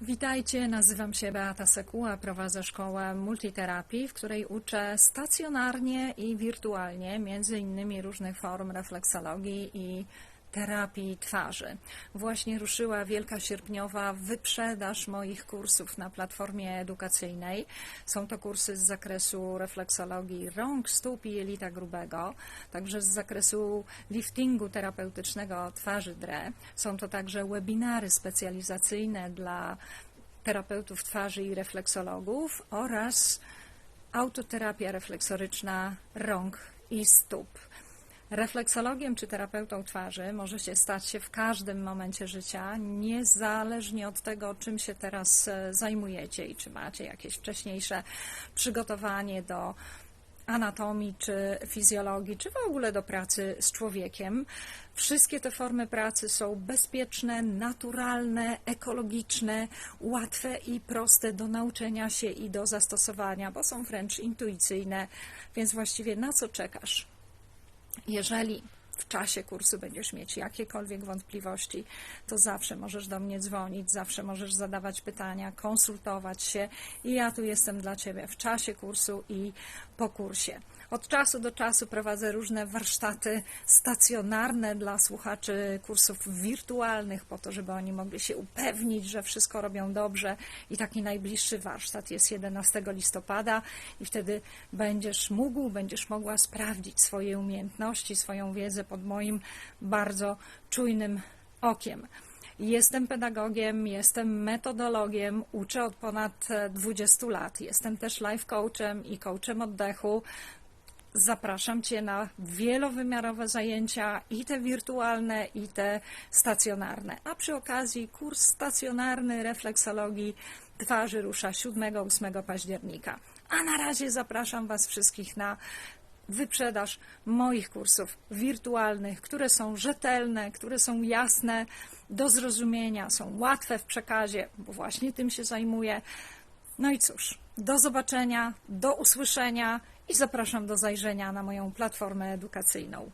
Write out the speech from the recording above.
Witajcie, nazywam się Beata Sekuła, prowadzę szkołę multiterapii, w której uczę stacjonarnie i wirtualnie, między innymi różnych form refleksologii i terapii twarzy. Właśnie ruszyła wielka sierpniowa wyprzedaż moich kursów na platformie edukacyjnej. Są to kursy z zakresu refleksologii rąk, stóp i jelita grubego, także z zakresu liftingu terapeutycznego twarzy DRE. Są to także webinary specjalizacyjne dla terapeutów twarzy i refleksologów oraz autoterapia refleksoryczna rąk i stóp. Refleksologiem czy terapeutą twarzy może się stać się w każdym momencie życia, niezależnie od tego, czym się teraz e, zajmujecie i czy macie jakieś wcześniejsze przygotowanie do anatomii czy fizjologii, czy w ogóle do pracy z człowiekiem. Wszystkie te formy pracy są bezpieczne, naturalne, ekologiczne, łatwe i proste do nauczenia się i do zastosowania, bo są wręcz intuicyjne, więc właściwie na co czekasz? Jeżeli w czasie kursu będziesz mieć jakiekolwiek wątpliwości, to zawsze możesz do mnie dzwonić, zawsze możesz zadawać pytania, konsultować się i ja tu jestem dla Ciebie w czasie kursu i po kursie. Od czasu do czasu prowadzę różne warsztaty stacjonarne dla słuchaczy kursów wirtualnych, po to, żeby oni mogli się upewnić, że wszystko robią dobrze. I taki najbliższy warsztat jest 11 listopada, i wtedy będziesz mógł, będziesz mogła sprawdzić swoje umiejętności, swoją wiedzę moim bardzo czujnym okiem. Jestem pedagogiem, jestem metodologiem, uczę od ponad e, 20 lat. Jestem też life coachem i coachem oddechu. Zapraszam Cię na wielowymiarowe zajęcia, i te wirtualne, i te stacjonarne. A przy okazji kurs stacjonarny refleksologii twarzy rusza 7-8 października. A na razie zapraszam Was wszystkich na wyprzedaż moich kursów wirtualnych, które są rzetelne, które są jasne do zrozumienia, są łatwe w przekazie, bo właśnie tym się zajmuję. No i cóż, do zobaczenia, do usłyszenia i zapraszam do zajrzenia na moją platformę edukacyjną.